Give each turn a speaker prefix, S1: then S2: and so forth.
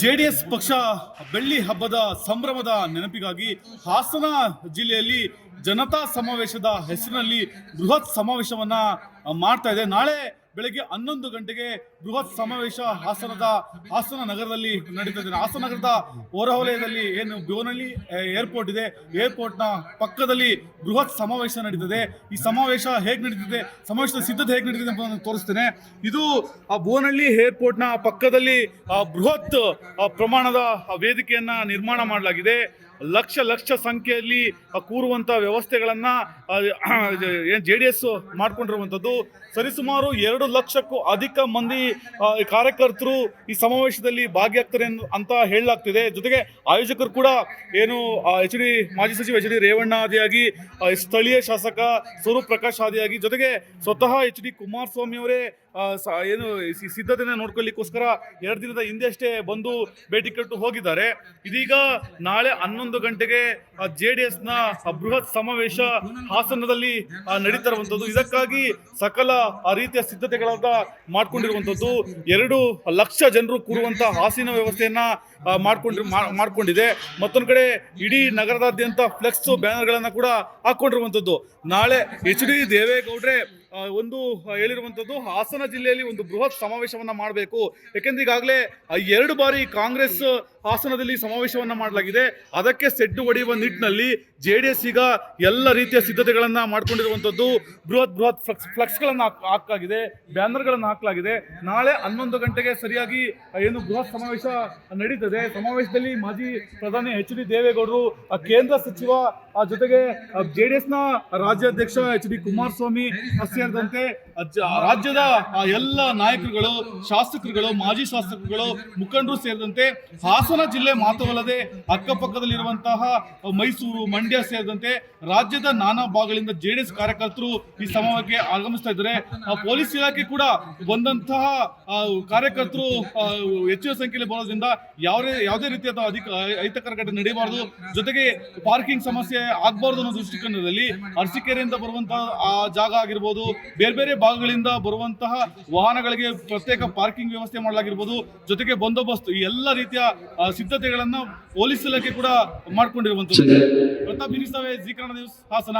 S1: JDS ಪಕ್ಷ ಬೆಳ್ಳಿ ಹಬ್ಬದ ಸಂಭ್ರಮದ ನೆನಪಿಗಾಗಿ ಹಾಸನ ಜಿಲ್ಲೆಯಲ್ಲಿ ಜನತಾ ಸಮಾವೇಶದ ಹೆಸರಿನಲ್ಲಿ ಬೃಹತ್ ಸಮಾವೇಶವನ್ನ ಮಾಡ್ತಾ ಇದೆ. ನಾಳೆ ಬೆಳಗ್ಗೆ ಹನ್ನೊಂದು ಗಂಟೆಗೆ ಬೃಹತ್ ಸಮಾವೇಶ ಹಾಸನದ ಹಾಸನ ನಗರದಲ್ಲಿ ನಡೀತದೆ. ಹಾಸನ ನಗರದ ಹೊರವಲಯದಲ್ಲಿ ಏನು ಬೋನಹಳ್ಳಿ ಏರ್ಪೋರ್ಟ್ ಇದೆ. ಏರ್ಪೋರ್ಟ್ನ ಪಕ್ಕದಲ್ಲಿ ಬೃಹತ್ ಸಮಾವೇಶ ನಡೀತದೆ. ಈ ಸಮಾವೇಶ ಹೇಗೆ ನಡೀತಿದೆ? ಸಮಾವೇಶದ ಸಿದ್ಧತೆ ಹೇಗೆ ನಡೀತಿದೆ ಅಂತ ತೋರಿಸ್ತೇನೆ. ಇದು, ಆ ಬೋನಹಳ್ಳಿ ಏರ್ಪೋರ್ಟ್ನ ಪಕ್ಕದಲ್ಲಿ ಬೃಹತ್ ಪ್ರಮಾಣದ ವೇದಿಕೆಯನ್ನ ನಿರ್ಮಾಣ ಮಾಡಲಾಗಿದೆ. ಲಕ್ಷ ಲಕ್ಷ ಸಂಖ್ಯೆಯಲ್ಲಿ ಕೂರುವಂಥ ವ್ಯವಸ್ಥೆಗಳನ್ನು ಏನು ಜೆ ಡಿ ಎಸ್ ಮಾಡ್ಕೊಂಡಿರುವಂಥದ್ದು. ಸರಿಸುಮಾರು ಎರಡು ಲಕ್ಷಕ್ಕೂ ಅಧಿಕ ಮಂದಿ ಕಾರ್ಯಕರ್ತರು ಈ ಸಮಾವೇಶದಲ್ಲಿ ಭಾಗಿಯಾಗ್ತಾರೆ ಅಂತ ಹೇಳಲಾಗ್ತಿದೆ. ಜೊತೆಗೆ ಆಯೋಜಕರು ಕೂಡ ಏನು ಎಚ್ ಡಿ, ಮಾಜಿ ಸಚಿವ ಎಚ್ ಡಿ ರೇವಣ್ಣ ಆದಿಯಾಗಿ ಸ್ಥಳೀಯ ಶಾಸಕ ಸ್ವರೂಪ್ ಪ್ರಕಾಶ್ ಆದಿಯಾಗಿ, ಜೊತೆಗೆ ಸ್ವತಃ ಎಚ್ ಡಿ ಕುಮಾರಸ್ವಾಮಿ ಅವರೇ ಏನು ಸಿದ್ಧತೆನ ನೋಡ್ಕೊಳ್ಳಿಕ್ಕೋಸ್ಕರ ಎರಡು ದಿನದ ಹಿಂದೆ ಅಷ್ಟೇ ಬಂದು ಭೇಟಿ ಕೊಟ್ಟು ಹೋಗಿದ್ದಾರೆ. ಇದೀಗ ನಾಳೆ ಹನ್ನೊಂದು ಗಂಟೆಗೆ ಜೆ ಡಿ ಎಸ್ನ ಬೃಹತ್ ಸಮಾವೇಶ ಹಾಸನದಲ್ಲಿ ನಡೀತಿರುವಂಥದ್ದು. ಇದಕ್ಕಾಗಿ ಸಕಲ, ಆ, ರೀತಿಯ ಸಿದ್ಧತೆಗಳನ್ನ ಮಾಡ್ಕೊಂಡಿರುವಂಥದ್ದು. ಎರಡು ಲಕ್ಷ ಜನರು ಕೂರುವಂಥ ಹಾಸಿನ ವ್ಯವಸ್ಥೆಯನ್ನು ಮಾಡ್ಕೊಂಡಿರು ಮಾಡ್ಕೊಂಡ್ರಿ, ಮಾ- ಮಾಡ್ಕೊಂಡಿದೆ. ಮತ್ತೊಂದು ಕಡೆ ಇಡೀ ನಗರದಾದ್ಯಂತ ಫ್ಲೆಕ್ಸ್ ಬ್ಯಾನರ್ಗಳನ್ನು ಕೂಡ ಹಾಕ್ಕೊಂಡಿರುವಂಥದ್ದು ನಾಳೆ ಎಚ್ ಡಿ ದೇವೇಗೌಡ್ರೆ ಒಂದು ಹೇಳಿರುವಂಥದ್ದು ಹಾಸನ ಜಿಲ್ಲೆಯಲ್ಲಿ ಒಂದು ಬೃಹತ್ ಸಮಾವೇಶವನ್ನ ಮಾಡಬೇಕು. ಯಾಕೆಂದ್ರೆ ಈಗಾಗಲೇ ಎರಡು ಬಾರಿ ಕಾಂಗ್ರೆಸ್ ಹಾಸನದಲ್ಲಿ ಸಮಾವೇಶವನ್ನು ಮಾಡಲಾಗಿದೆ. ಅದಕ್ಕೆ ಸೆಡ್ಡು ಹೊಡೆಯುವ ನಿಟ್ಟಿನಲ್ಲಿ ಜೆ ಡಿ ಎಸ್ ಈಗ ಎಲ್ಲ ರೀತಿಯ ಸಿದ್ಧತೆಗಳನ್ನು ಮಾಡ್ಕೊಂಡಿರುವಂಥದ್ದು ಬೃಹತ್ ಬೃಹತ್ ಫ್ಲಕ್ಸ್ ಫ್ಲಕ್ಸ್ಗಳನ್ನು ಹಾಕಲಾಗಿದೆ, ಬ್ಯಾನರ್ಗಳನ್ನು ಹಾಕಲಾಗಿದೆ. ನಾಳೆ ಹನ್ನೊಂದು ಗಂಟೆಗೆ ಸರಿಯಾಗಿ ಏನು ಬೃಹತ್ ಸಮಾವೇಶ ನಡೀತದೆ. ಸಮಾವೇಶದಲ್ಲಿ ಮಾಜಿ ಪ್ರಧಾನಿ ಎಚ್ ಡಿ ದೇವೇಗೌಡರು ಕೇಂದ್ರ ಸಚಿವ ಜೊತೆಗೆ ಜೆ ಡಿ ಎಸ್ನ ರಾಜ್ಯಾಧ್ಯಕ್ಷ ಎಚ್ ಡಿ ಕುಮಾರಸ್ವಾಮಿ ಸೇರಿದಂತೆ ರಾಜ್ಯದ ಎಲ್ಲ ನಾಯಕರುಗಳು, ಶಾಸಕರುಗಳು, ಮಾಜಿ ಶಾಸಕರುಗಳು, ಮುಖಂಡರು ಸೇರಿದಂತೆ ಹಾಸನ ಜಿಲ್ಲೆ ಮಾತ್ರವಲ್ಲದೆ ಅಕ್ಕಪಕ್ಕದಲ್ಲಿರುವಂತಹ ಮೈಸೂರು, ಮಂಡ್ಯ ಸೇರಿದಂತೆ ರಾಜ್ಯದ ನಾನಾ ಭಾಗಗಳಿಂದ ಜೆಡಿಎಸ್ ಕಾರ್ಯಕರ್ತರು ಈ ಸಮಯಕ್ಕೆ ಆಗಮಿಸ್ತಾ ಇದ್ದಾರೆ. ಪೊಲೀಸ್ ಇಲಾಖೆ ಕೂಡ ಬಂದಂತಹ ಕಾರ್ಯಕರ್ತರು ಹೆಚ್ಚಿನ ಸಂಖ್ಯೆಯಲ್ಲಿ ಬರೋದ್ರಿಂದ ಯಾವುದೇ ಯಾವುದೇ ರೀತಿಯಾದ ಅಧಿಕ, ಅಹಿತಕರ ಘಟನೆ ನಡೆಯಬಾರದು ಜೊತೆಗೆ ಪಾರ್ಕಿಂಗ್ ಸಮಸ್ಯೆ ಆಗಬಾರ್ದು ಅನ್ನೋ ದೃಷ್ಟಿಕೋನದಲ್ಲಿ ಅರಸಿಕೆರೆಯಿಂದ ಬರುವಂತಹ, ಆ, ಜಾಗ ಆಗಿರ್ಬೋದು, ಬೇರೆ ಬೇರೆ ಭಾಗಗಳಿಂದ ಬರುವಂತಹ ವಾಹನಗಳಿಗೆ ಪ್ರತ್ಯೇಕ ಪಾರ್ಕಿಂಗ್ ವ್ಯವಸ್ಥೆ ಮಾಡಲಾಗಿರ್ಬೋದು. ಜೊತೆಗೆ ಬಂದೋಬಸ್ತ್ ಈ ಎಲ್ಲ ರೀತಿಯ ಸಿದ್ಧತೆಗಳನ್ನ ಪೊಲೀಸ್ ಇಲಾಖೆ ಕೂಡ ಮಾಡ್ಕೊಂಡಿರುವಂತದ್ದು. ಪ್ರತಾಪ್ ಬಿರಿಸಾವೆ ಜಿ ಕನ್ನಡ ನ್ಯೂಸ್ ಹಾಸನ.